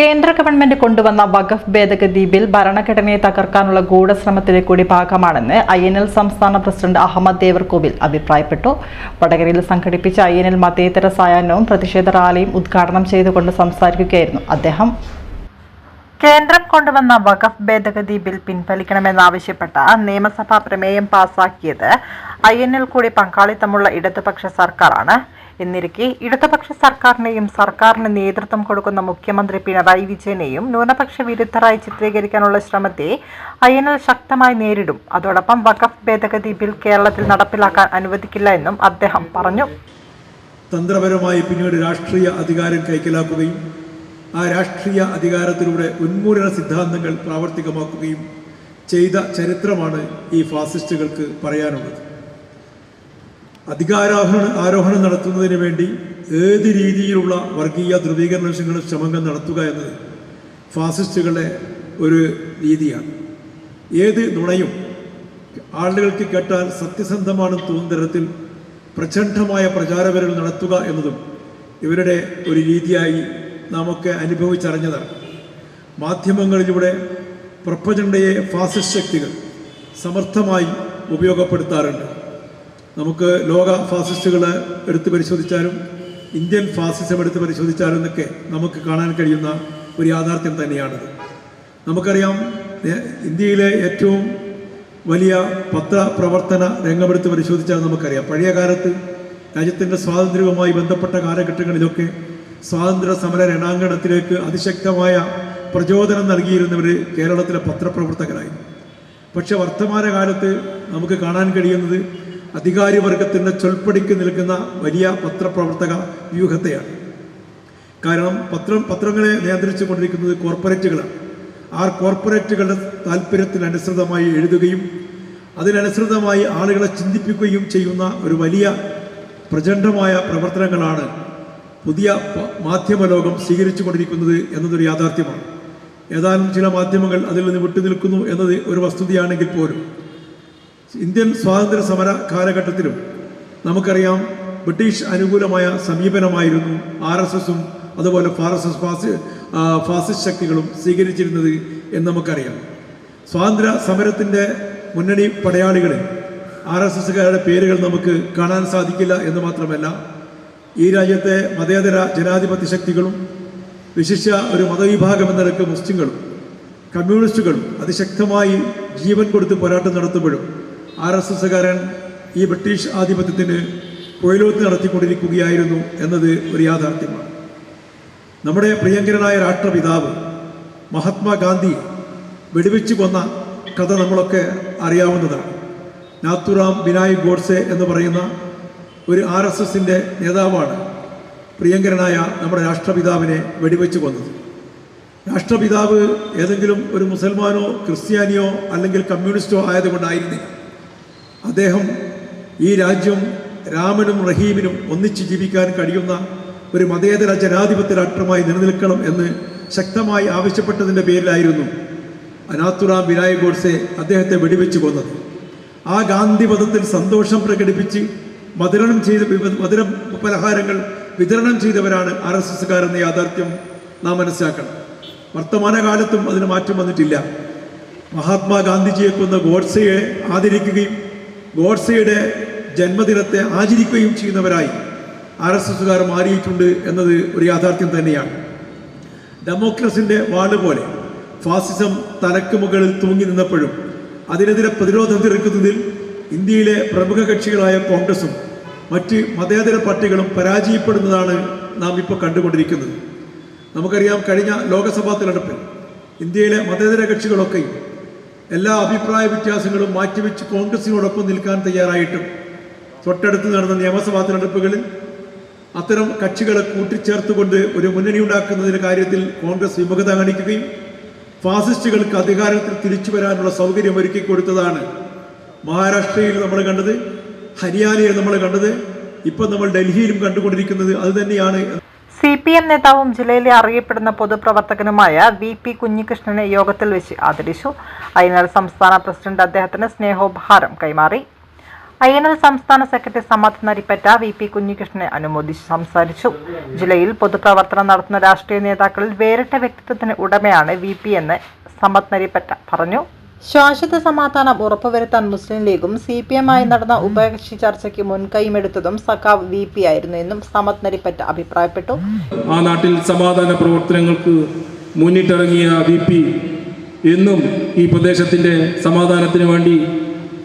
കേന്ദ്ര ഗവൺമെന്റ് കൊണ്ടുവന്ന വഖഫ് ഭേദഗതി ബിൽ ഭരണഘടനയെ തകർക്കാനുള്ള ഗൂഢശ്രമത്തിലെ കൂടി ഭാഗമാണെന്ന് ഐ എൻ എൽ സംസ്ഥാന പ്രസിഡന്റ് അഹമ്മദ് ദേവർകോവിൽ അഭിപ്രായപ്പെട്ടു. വടകരയിൽ സംഘടിപ്പിച്ച ഐ എൻ എൽ മതേതര സായാഹ്നവും പ്രതിഷേധ റാലിയും ഉദ്ഘാടനം ചെയ്തുകൊണ്ട് സംസാരിക്കുകയായിരുന്നു അദ്ദേഹം. കേന്ദ്രം കൊണ്ടുവന്ന വഖഫ് ഭേദഗതി ബിൽ പിൻവലിക്കണമെന്നാവശ്യപ്പെട്ട നിയമസഭാ പ്രമേയം പാസാക്കിയത് ഐ എൻ എൽ കൂടി പങ്കാളിത്തമുള്ള ഇടതുപക്ഷ സർക്കാരാണ്. എന്നിരിക്കെ ഇടതുപക്ഷ സർക്കാരിനെയും സർക്കാരിന് നേതൃത്വം കൊടുക്കുന്ന മുഖ്യമന്ത്രി പിണറായി വിജയനെയും ന്യൂനപക്ഷ വിരുദ്ധരായി ചിത്രീകരിക്കാനുള്ള ശ്രമത്തെ അയനൽ ശക്തമായി നേരിടും. അതോടൊപ്പം വഖഫ് ഭേദഗതി ബിൽ കേരളത്തിൽ നടപ്പിലാക്കാൻ അനുവദിക്കില്ല എന്നും അദ്ദേഹം പറഞ്ഞു. തന്ത്രപരമായി പിന്നീട് രാഷ്ട്രീയ അധികാരം കൈക്കലാക്കുകയും ആ രാഷ്ട്രീയ അധികാരത്തിലൂടെ ഉന്മൂലന സിദ്ധാന്തങ്ങൾ പ്രാവർത്തികമാക്കുകയും ചെയ്ത ചരിത്രമാണ് ഈ ഫാസിസ്റ്റുകൾക്ക് പറയാനുള്ളത്. അധികാരോഹണ ആരോഹണം നടത്തുന്നതിന് വേണ്ടി ഏത് രീതിയിലുള്ള വർഗീയ ധ്രുവീകരണ ശ്രമങ്ങൾ നടത്തുക എന്നത് ഫാസിസ്റ്റുകളുടെ ഒരു രീതിയാണ്. ഏത് നുണയും ആളുകൾക്ക് കേട്ടാൽ സത്യസന്ധമാണെന്ന് തോന്നുന്ന തരത്തിൽ പ്രചണ്ഡമായ പ്രചാരപരൽ നടത്തുക എന്നതും ഇവരുടെ ഒരു രീതിയായി നാമൊക്കെ അനുഭവിച്ചറിഞ്ഞതാണ്. മാധ്യമങ്ങളിലൂടെ പ്രപചണ്ഡയെ ഫാസിസ്റ്റ് ശക്തികൾ സമർത്ഥമായി ഉപയോഗപ്പെടുത്താറുണ്ട്. നമുക്ക് ലോക ഫാസിസ്റ്റുകളെ എടുത്ത് പരിശോധിച്ചാലും ഇന്ത്യൻ ഫാസിസം എടുത്ത് പരിശോധിച്ചാലും എന്നൊക്കെ നമുക്ക് കാണാൻ കഴിയുന്ന ഒരു യാഥാർത്ഥ്യം തന്നെയാണത്. നമുക്കറിയാം ഇന്ത്യയിലെ ഏറ്റവും വലിയ പത്രപ്രവർത്തന രംഗമെടുത്ത് പരിശോധിച്ചാൽ നമുക്കറിയാം. പഴയ കാലത്ത് രാജ്യത്തിന്റെ സ്വാതന്ത്ര്യവുമായി ബന്ധപ്പെട്ട കാലഘട്ടങ്ങളിലൊക്കെ സ്വാതന്ത്ര്യ സമര രണാങ്കണത്തിലേക്ക് അതിശക്തമായ പ്രചോദനം നൽകിയിരുന്നവർ കേരളത്തിലെ പത്രപ്രവർത്തകരായി പക്ഷെ വർത്തമാനകാലത്ത് നമുക്ക് കാണാൻ കഴിയുന്നത് അധികാരിവർഗത്തിന്റെ ചൊൽപ്പടിക്ക് നിൽക്കുന്ന വലിയ പത്രപ്രവർത്തക വ്യൂഹത്തെയാണ്. കാരണം പത്രം പത്രങ്ങളെ നിയന്ത്രിച്ചു കൊണ്ടിരിക്കുന്നത് കോർപ്പറേറ്റുകളാണ്. ആ കോർപ്പറേറ്റുകളുടെ താല്പര്യത്തിനനുസൃതമായി എഴുതുകയും അതിനനുസൃതമായി ആളുകളെ ചിന്തിപ്പിക്കുകയും ചെയ്യുന്ന ഒരു വലിയ പ്രചണ്ഡമായ പ്രവർത്തനങ്ങളാണ് പുതിയ മാധ്യമലോകം മാധ്യമ ലോകം സ്വീകരിച്ചു കൊണ്ടിരിക്കുന്നത് എന്നതൊരു യാഥാർത്ഥ്യമാണ്. ഏതാനും ചില മാധ്യമങ്ങൾ അതിൽ നിന്ന് വിട്ടുനിൽക്കുന്നു എന്നത് ഒരു വസ്തുതയാണെങ്കിൽ പോലും ഇന്ത്യൻ സ്വാതന്ത്ര്യ സമര കാലഘട്ടത്തിലും നമുക്കറിയാം ബ്രിട്ടീഷ് അനുകൂലമായ സമീപനമായിരുന്നു ആർ എസ് എസും അതുപോലെ എസ് ഫാസി ഫാസിസ്റ്റ് ശക്തികളും സ്വീകരിച്ചിരുന്നത് എന്ന് നമുക്കറിയാം. സ്വാതന്ത്ര്യ സമരത്തിന്റെ മുന്നണി പടയാളികളെ ആർ എസ് എസുകാരുടെ പേരുകൾ നമുക്ക് കാണാൻ സാധിക്കില്ല എന്ന് മാത്രമല്ല ഈ രാജ്യത്തെ മതേതര ജനാധിപത്യ ശക്തികളും വിശിഷ്യ ഒരു മതവിഭാഗം എന്ന നിലയ്ക്ക് മുസ്ലിങ്ങളും കമ്മ്യൂണിസ്റ്റുകളും അതിശക്തമായി ജീവൻ കൊടുത്ത് പോരാട്ടം നടത്തുമ്പോഴും ആർ എസ് എസ്സുകാരൻ ഈ ബ്രിട്ടീഷ് ആധിപത്യത്തിന് കൊയിലോത്ത് നടത്തിക്കൊണ്ടിരിക്കുകയായിരുന്നു എന്നത് ഒരു യാഥാർത്ഥ്യമാണ്. നമ്മുടെ പ്രിയങ്കരനായ രാഷ്ട്രപിതാവ് മഹാത്മാഗാന്ധി വെടിവെച്ച് കൊന്ന കഥ നമ്മളൊക്കെ അറിയാവുന്നതാണ്. നാത്തുറാം ബിനായ് ഗോഡ്സെ എന്ന് പറയുന്ന ഒരു ആർ എസ് എസിന്റെ നേതാവാണ് പ്രിയങ്കരനായ നമ്മുടെ രാഷ്ട്രപിതാവിനെ വെടിവെച്ച് കൊന്നത്. രാഷ്ട്രപിതാവ് ഏതെങ്കിലും ഒരു മുസൽമാനോ ക്രിസ്ത്യാനിയോ അല്ലെങ്കിൽ കമ്മ്യൂണിസ്റ്റോ ആയതുകൊണ്ടായിരുന്നില്ല അദ്ദേഹം ഈ രാജ്യം രാമനും റഹീമിനും ഒന്നിച്ച് ജീവിക്കാൻ കഴിയുന്ന ഒരു മതേതര ജനാധിപത്യ രാഷ്ട്രമായി നിലനിൽക്കണം എന്ന് ശക്തമായി ആവശ്യപ്പെട്ടതിന്റെ പേരിലായിരുന്നു അനാത്തുറാം വിനായ് ഗോഡ്സെ അദ്ദേഹത്തെ വെടിവെച്ച് കൊന്നത്. ആ ഗാന്ധി പദത്തിൽ സന്തോഷം പ്രകടിപ്പിച്ച് മധുരണം ചെയ്ത മധുര പലഹാരങ്ങൾ വിതരണം ചെയ്തവരാണ് ആർ എസ് എസ്സുകാരെന്ന യാഥാർത്ഥ്യം നാം മനസ്സിലാക്കണം. വർത്തമാനകാലത്തും അതിന് മാറ്റം വന്നിട്ടില്ല. മഹാത്മാഗാന്ധിജിയെ കൊന്ന ഗോഡ്സയെ ആദരിക്കുകയും ഗോഡ്സയുടെ ജന്മദിനത്തെ ആചരിക്കുകയും ചെയ്യുന്നവരായി ആർ എസ് എസ്സുകാർ മാറിയിട്ടുണ്ട് എന്നത് ഒരു യാഥാർത്ഥ്യം തന്നെയാണ്. ഡെമോക്രസിന്റെ വാൾ പോലെ ഫാസിസം തലക്ക് മുകളിൽ തൂങ്ങി നിന്നപ്പോഴും അതിനെതിരെ പ്രതിരോധം തീർക്കുന്നതിൽ ഇന്ത്യയിലെ പ്രമുഖ കക്ഷികളായ കോൺഗ്രസും മറ്റ് മതേതര പാർട്ടികളും പരാജയപ്പെടുന്നതാണ് നാം ഇപ്പോൾ കണ്ടുകൊണ്ടിരിക്കുന്നത്. നമുക്കറിയാം കഴിഞ്ഞ ലോക്സഭാ തിരഞ്ഞെടുപ്പിൽ ഇന്ത്യയിലെ മതേതര കക്ഷികളൊക്കെയും എല്ലാ അഭിപ്രായ വ്യത്യാസങ്ങളും മാറ്റിവെച്ച് കോൺഗ്രസിനോടൊപ്പം നിൽക്കാൻ തയ്യാറായിട്ടും തൊട്ടടുത്ത് നടന്ന നിയമസഭാ തെരഞ്ഞെടുപ്പുകളിൽ അത്തരം കക്ഷികളെ കൂട്ടിച്ചേർത്തുകൊണ്ട് ഒരു മുന്നണി ഉണ്ടാക്കുന്നതിന്റെ കാര്യത്തിൽ കോൺഗ്രസ് വിമുഖത കാണിക്കുകയും ഫാസിസ്റ്റുകൾക്ക് അധികാരത്തിൽ തിരിച്ചു വരാനുള്ള സൗകര്യം ഒരുക്കി കൊടുത്തതാണ്. മഹാരാഷ്ട്രയിൽ നമ്മൾ കണ്ടത് ഹരിയാനയിൽ നമ്മൾ കണ്ടത് ഇപ്പം നമ്മൾ ഡൽഹിയിലും കണ്ടുകൊണ്ടിരിക്കുന്നത് അത് തന്നെയാണ്. സി പി എം നേതാവും ജില്ലയിലെ അറിയപ്പെടുന്ന പൊതുപ്രവർത്തകനുമായ വി പി കുഞ്ഞികൃഷ്ണനെ യോഗത്തിൽ വെച്ച് ആദരിച്ചു. ഐ എൻ എൽ സംസ്ഥാന പ്രസിഡന്റ് അദ്ദേഹത്തിന് സ്നേഹോപഹാരം കൈമാറി. ഐ എൻ എൽ സംസ്ഥാന secretary Sammath Narippatta V P കുഞ്ഞികൃഷ്ണനെ അനുമോദിച്ച് സംസാരിച്ചു. ജില്ലയിൽ പൊതുപ്രവർത്തനം നടത്തുന്ന രാഷ്ട്രീയ നേതാക്കളിൽ വേറിട്ട വ്യക്തിത്വത്തിന് ഉടമയാണ് വി പി എന്ന് സമ്മത് നരിപ്പറ്റ പറഞ്ഞു. ശാശ്വത സമാധാനം ഉറപ്പുവരുത്താൻ മുസ്ലിം ലീഗും സി പി എമ്മായി നടന്ന ഉഭയകക്ഷി ചർച്ചയ്ക്ക് മുൻകൈമെടുത്തതും സഖാവ് വി പി ആയിരുന്നു എന്നും സമത് നരിപ്പറ്റ അഭിപ്രായപ്പെട്ടു. ആ നാട്ടിൽ സമാധാന പ്രവർത്തനങ്ങൾക്ക് മുന്നിട്ടിറങ്ങിയ വി പി എന്നും ഈ പ്രദേശത്തിന്റെ സമാധാനത്തിന് വേണ്ടി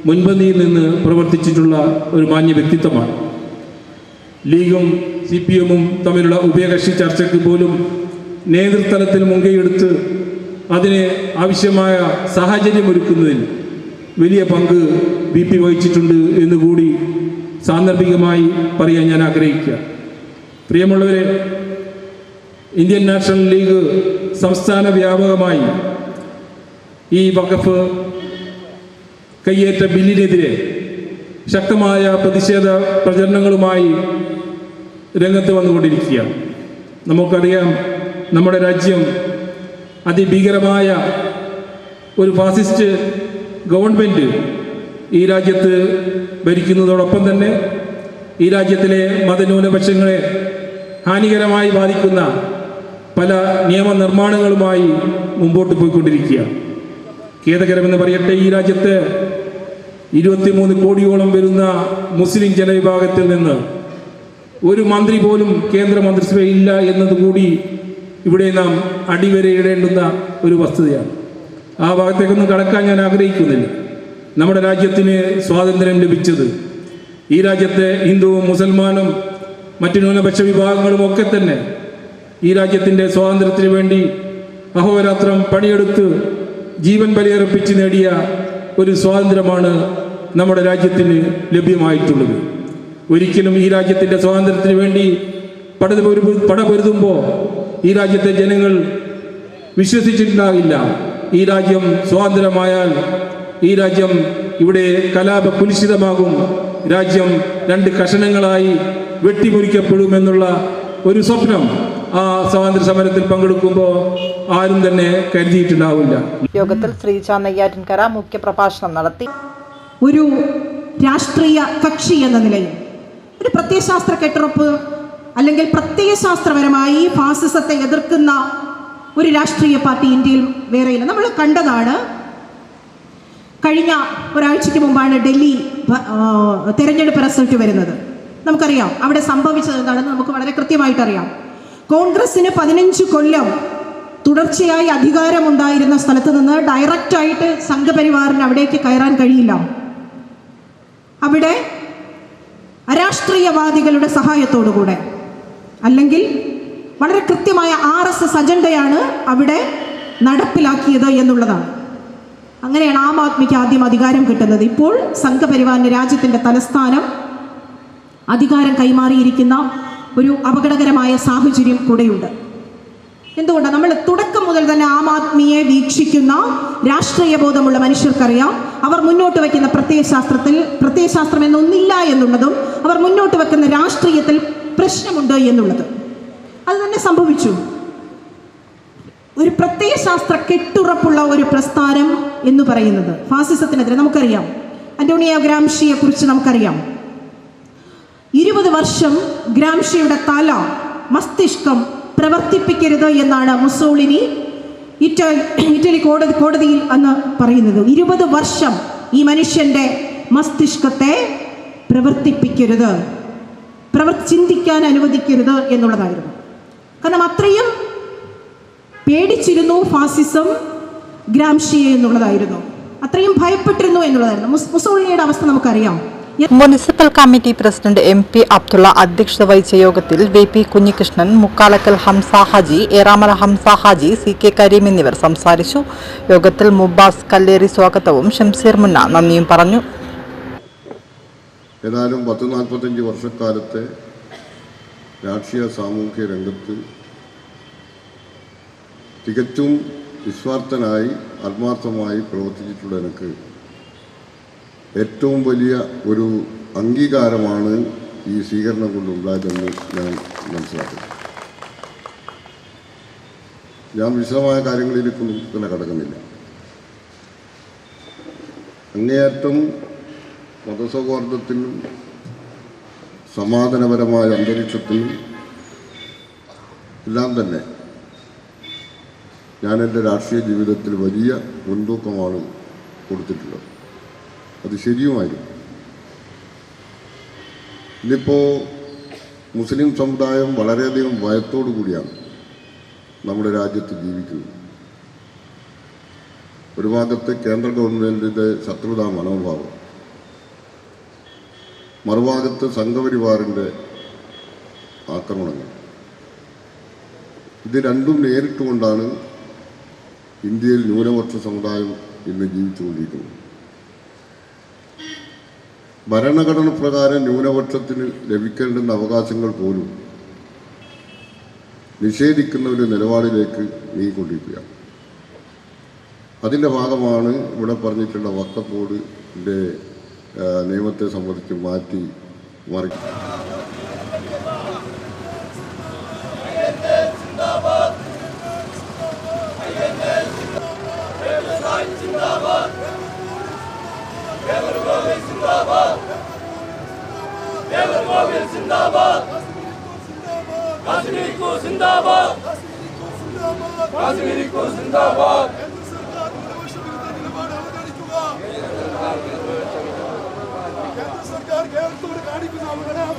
മുൻപന്തിയിൽ നിന്ന് പ്രവർത്തിച്ചിട്ടുള്ള ഒരു മാന്യ വ്യക്തിത്വമാണ്. ലീഗും സി പി എമ്മും തമ്മിലുള്ള ഉഭയകക്ഷി ചർച്ചയ്ക്ക് പോലും നേതൃത്വത്തിൽ മുൻകൈയെടുത്ത് അതിന് ആവശ്യമായ സാഹചര്യം ഒരുക്കുന്നതിൽ വലിയ പങ്ക് ബി പി വഹിച്ചിട്ടുണ്ട് എന്നുകൂടി സാന്ദർഭികമായി പറയാൻ ഞാൻ ആഗ്രഹിക്കുക. പ്രിയമുള്ളവരെ ഇന്ത്യൻ നാഷണൽ ലീഗ് സംസ്ഥാന വ്യാപകമായി ഈ വഖഫ് കയ്യേറ്റ ബില്ലിനെതിരെ ശക്തമായ പ്രതിഷേധ പ്രചരണങ്ങളുമായി രംഗത്ത് വന്നുകൊണ്ടിരിക്കുകയാണ്. നമുക്കറിയാം നമ്മുടെ രാജ്യം അതിഭീകരമായ ഒരു ഫാസിസ്റ്റ് ഗവൺമെന്റ് ഈ രാജ്യത്ത് ഭരിക്കുന്നതോടൊപ്പം തന്നെ ഈ രാജ്യത്തിലെ മതന്യൂനപക്ഷങ്ങളെ ഹാനികരമായി ബാധിക്കുന്ന പല നിയമനിർമ്മാണങ്ങളുമായി മുമ്പോട്ട് പോയിക്കൊണ്ടിരിക്കുക. ഖേദകരമെന്ന് പറയട്ടെ ഈ രാജ്യത്ത് ഇരുപത്തിമൂന്ന് കോടിയോളം വരുന്ന മുസ്ലിം ജനവിഭാഗത്തിൽ നിന്ന് ഒരു മന്ത്രി പോലും കേന്ദ്ര മന്ത്രിസഭയില്ല എന്നതുകൂടി ഇവിടെ നാം അടിവരയിടേണ്ടുന്ന ഒരു വസ്തുതയാണ്. ആ ഭാഗത്തേക്കൊന്നും കടക്കാൻ ഞാൻ ആഗ്രഹിക്കുന്നില്ല. നമ്മുടെ രാജ്യത്തിന് സ്വാതന്ത്ര്യം ലഭിച്ചത് ഈ രാജ്യത്തെ ഹിന്ദുവും മുസൽമാനും മറ്റു ന്യൂനപക്ഷ വിഭാഗങ്ങളും ഒക്കെ തന്നെ ഈ രാജ്യത്തിന്റെ സ്വാതന്ത്ര്യത്തിന് വേണ്ടി അഹോരാത്രം പണിയെടുത്ത് ജീവൻ ബലിയർപ്പിച്ച് നേടിയ ഒരു സ്വാതന്ത്ര്യമാണ് നമ്മുടെ രാജ്യത്തിന് ലഭ്യമായിട്ടുള്ളത്. ഒരിക്കലും ഈ രാജ്യത്തിന്റെ സ്വാതന്ത്ര്യത്തിന് വേണ്ടി പട പടപൊരുതുമ്പോൾ ഈ രാജ്യത്തെ ജനങ്ങൾ വിശ്വസിച്ചിട്ടുണ്ടാകില്ല. ഈ രാജ്യം സ്വാതന്ത്ര്യമായാൽ ഈ രാജ്യം ഇവിടെ കലാപ കുലിശിതമാകും രാജ്യം രണ്ട് കഷണങ്ങളായി വെട്ടിമുറിക്കപ്പെടുമെന്നുള്ള ഒരു സ്വപ്നം ആ സ്വാതന്ത്ര്യ സമരത്തിൽ പങ്കെടുക്കുമ്പോൾ ആരും തന്നെ കരുതിയിട്ടുണ്ടാവില്ല. യോഗത്തിൽ ശ്രീജ നെയ്യാറ്റിൻകര മുഖ്യപ്രഭാഷണം നടത്തി. ഒരു രാഷ്ട്രീയ കക്ഷി എന്ന നിലയിൽ ഒരു പ്രത്യയശാസ്ത്ര കെട്ടുറപ്പ് അല്ലെങ്കിൽ പ്രത്യയശാസ്ത്രപരമായി ഫാസിസത്തെ എതിർക്കുന്ന ഒരു രാഷ്ട്രീയ പാർട്ടി ഇന്ത്യയിൽ വേറെയില്ല നമ്മൾ കണ്ടതാണ് കഴിഞ്ഞ ഒരാഴ്ചയ്ക്ക് മുമ്പാണ് ഡൽഹി തെരഞ്ഞെടുപ്പ് റിസൾട്ട് വരുന്നത്. നമുക്കറിയാം അവിടെ സംഭവിച്ചത് എന്താണെന്ന് നമുക്ക് വളരെ കൃത്യമായിട്ട് അറിയാം കോൺഗ്രസിന് പതിനഞ്ച് കൊല്ലം തുടർച്ചയായി അധികാരമുണ്ടായിരുന്ന സ്ഥലത്ത് നിന്ന് ഡയറക്റ്റായിട്ട് സംഘപരിവാറിന് അവിടേക്ക് കയറാൻ കഴിയില്ല. അവിടെ അരാഷ്ട്രീയവാദികളുടെ സഹായത്തോടുകൂടെ അല്ലെങ്കിൽ വളരെ കൃത്യമായ ആർ എസ് എസ് അജണ്ടയാണ് അവിടെ നടപ്പിലാക്കിയത് എന്നുള്ളതാണ്. അങ്ങനെയാണ് ആം ആദ്മിക്ക് ആദ്യം അധികാരം കിട്ടുന്നത്. ഇപ്പോൾ സംഘപരിവാറിന് രാജ്യത്തിന്റെ തലസ്ഥാനം അധികാരം കൈമാറിയിരിക്കുന്ന ഒരു അപകടകരമായ സാഹചര്യം കൂടെയുണ്ട്. എന്തുകൊണ്ടാണ് നമ്മൾ തുടക്കം മുതൽ തന്നെ ആം ആദ്മിയെ വീക്ഷിക്കുന്ന രാഷ്ട്രീയ ബോധമുള്ള മനുഷ്യർക്കറിയാം. അവർ മുന്നോട്ട് വയ്ക്കുന്ന പ്രത്യയശാസ്ത്രത്തിൽ പ്രത്യയശാസ്ത്രം എന്നൊന്നില്ല എന്നുള്ളതും അവർ മുന്നോട്ട് വെക്കുന്ന രാഷ്ട്രീയത്തിൽ പ്രശ്നമുണ്ട് എന്നുള്ളത്. അത് തന്നെ സംഭവിച്ചു. ഒരു പ്രത്യയശാസ്ത്ര കെട്ടുറപ്പുള്ള ഒരു പ്രസ്ഥാനം എന്ന് പറയുന്നത്. ഫാസിസത്തിനെതിരെ നമുക്കറിയാം. അന്റോണിയോ ഗ്രാംഷിയെ കുറിച്ച് നമുക്കറിയാം. ഇരുപത് വർഷം ഗ്രാംഷിയുടെ തല മസ്തിഷ്കം പ്രവർത്തിപ്പിക്കരുത് എന്നാണ് മുസോളിനി ഇറ്റലി ഇറ്റലി കോടതി കോടതിയിൽ അന്ന് പറയുന്നത്. ഇരുപത് വർഷം ഈ മനുഷ്യന്റെ മസ്തിഷ്കത്തെ പ്രവർത്തിപ്പിക്കരുത്. പ്രവർ ചിന്തിക്കാൻ അനുവദിക്കരുത് എന്നുള്ളതായിരുന്നു. കാരണം അത്രയും പേടിച്ചിരുന്നു ഫാസിസം ഗ്രാംഷിയെ എന്നുള്ളതായിരുന്നു. അത്രയും ഭയപ്പെട്ടിരുന്നു എന്നുള്ളതായിരുന്നു. മുസ് മുസോളിനിയുടെ അവസ്ഥ നമുക്കറിയാം. Municipal committee president M P Abdulla അധ്യക്ഷത വഹിച്ച യോഗത്തിൽ V P Kunhikrishnan Mukkalakkal Hamza Haji Eramala Hamza Haji C K Kareem എന്നിവർ സംസാരിച്ചു. യോഗത്തിൽ മുബാസ് കല്ലേറി സ്വാഗതവും ഷംസീർ മുന്ന നന്ദിയും പറഞ്ഞു. ഏതായാലും പത്ത് നാൽപ്പത്തഞ്ച് വർഷക്കാലത്തെ രാഷ്ട്രീയ സാമൂഹ്യ രംഗത്ത് തികച്ചും നിസ്വാർത്ഥനായി ആത്മാർത്ഥമായി പ്രവർത്തിച്ചിട്ടുള്ള എനിക്ക്. ഏറ്റവും വലിയ ഒരു അംഗീകാരമാണ് ഈ സ്വീകരണം കൊണ്ടുണ്ടായതെന്ന് ഞാൻ മനസ്സിലാക്കുന്നു. ഞാൻ വിശദമായ കാര്യങ്ങളിലേക്കൊന്നും തന്നെ കടക്കുന്നില്ല. അങ്ങേയറ്റം മതസൗഹാർദ്ദത്തിനും സമാധാനപരമായ അന്തരീക്ഷത്തിനും എല്ലാം തന്നെ ഞാൻ എന്റെ രാഷ്ട്രീയ ജീവിതത്തിൽ വലിയ മുൻതൂക്കമാണ് കൊടുത്തിട്ടുള്ളത്. അത് ശരിയുമായിരുന്നു. ഇന്നിപ്പോൾ മുസ്ലിം സമുദായം വളരെയധികം ഭയത്തോടു കൂടിയാണ് നമ്മുടെ രാജ്യത്ത് ജീവിക്കുന്നത്. ഒരു ഭാഗത്ത് കേന്ദ്ര ഗവൺമെന്റിന്റെ ശത്രുതാ മനോഭാവം. മറുഭാഗത്ത് സംഘപരിവാറിന്റെ ആക്രമണങ്ങൾ. ഇത് രണ്ടും നേരിട്ടുകൊണ്ടാണ് ഇന്ത്യയിൽ ന്യൂനപക്ഷ സമുദായം ഇന്ന് ജീവിച്ചുകൊണ്ടിരിക്കുന്നത്. ഭരണഘടന പ്രകാരം ന്യൂനപക്ഷത്തിന് ലഭിക്കേണ്ടുന്ന അവകാശങ്ങൾ പോലും നിഷേധിക്കുന്ന ഒരു നിലപാടിലേക്ക് നീങ്ങിക്കൊണ്ടിരിക്കുകയാണ്. അതിന്റെ ഭാഗമാണ് ഇവിടെ പറഞ്ഞിട്ടുള്ള വക്കഫ് ബോർഡിന്റെ നിയമത്തെ സംബന്ധിച്ച് മാറ്റി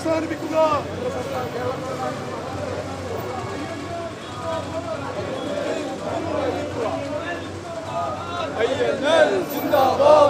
사람이 믿고 가. 아이엔을 준다고.